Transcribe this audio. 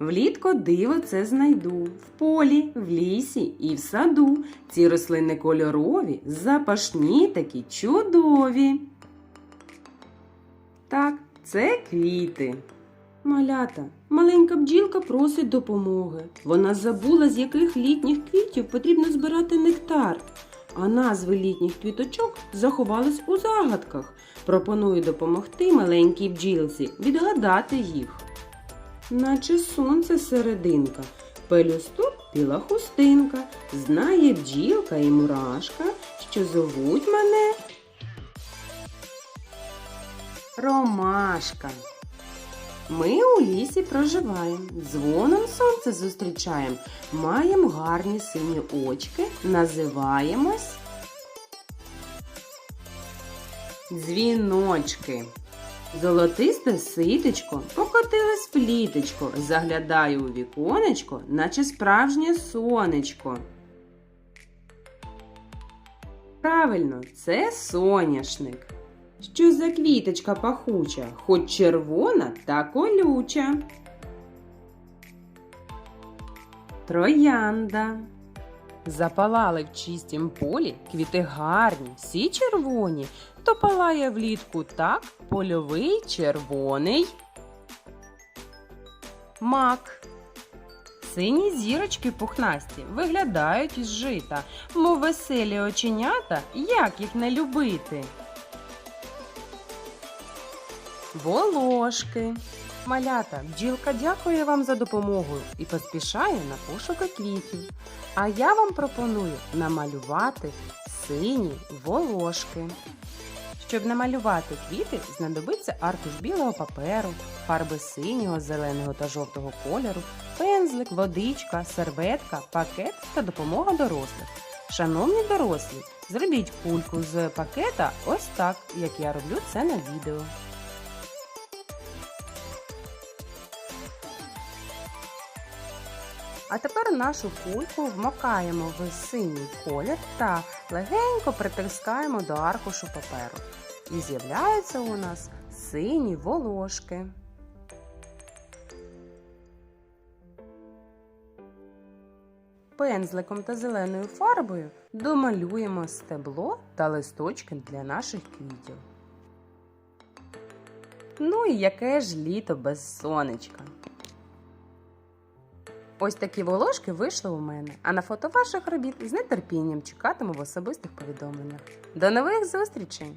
Влітко диво це знайду в полі, в лісі і в саду. Ці рослини кольорові, запашні такі чудові. Так, це квіти. Малята, маленька бджілка просить допомоги. Вона забула, з яких літніх квітів потрібно збирати нектар. А назви літніх квіточок заховались у загадках. Пропоную допомогти маленькій бджілці відгадати їх. Наче сонце серединка, пелюсток біла хустинка, знає бджілка і мурашка, що зовуть мене Ромашка. Ми у лісі проживаємо, дзвоном сонце зустрічаємо, маємо гарні сині очки, називаємось дзвіночки. Золотисте ситечко покотилось в пліточко, заглядає у віконечко, наче справжнє сонечко. Правильно, це соняшник. Що за квіточка пахуча, хоч червона та колюча. Троянда. Запалали в чистім полі квіти гарні, всі червоні, то палає влітку так польовий червоний. Мак. Сині зірочки пухнасті виглядають із жита, мов веселі оченята, як їх не любити. Волошки. Малята, бджілка дякує вам за допомогу і поспішає на пошуки квітів. А я вам пропоную намалювати сині волошки. Щоб намалювати квіти, знадобиться аркуш білого паперу, фарби синього, зеленого та жовтого кольору, пензлик, водичка, серветка, пакет та допомога дорослих. Шановні дорослі, зробіть кульку з пакета ось так, як я роблю це на відео. А тепер нашу кульку вмокаємо в синій колір та легенько притискаємо до аркушу паперу. І з'являються у нас сині волошки. Пензликом та зеленою фарбою домалюємо стебло та листочки для наших квітів. Ну і яке ж літо без сонечка. Ось такі волошки вийшли у мене, а на фото ваших робіт з нетерпінням чекатиму в особистих повідомленнях. До нових зустрічей!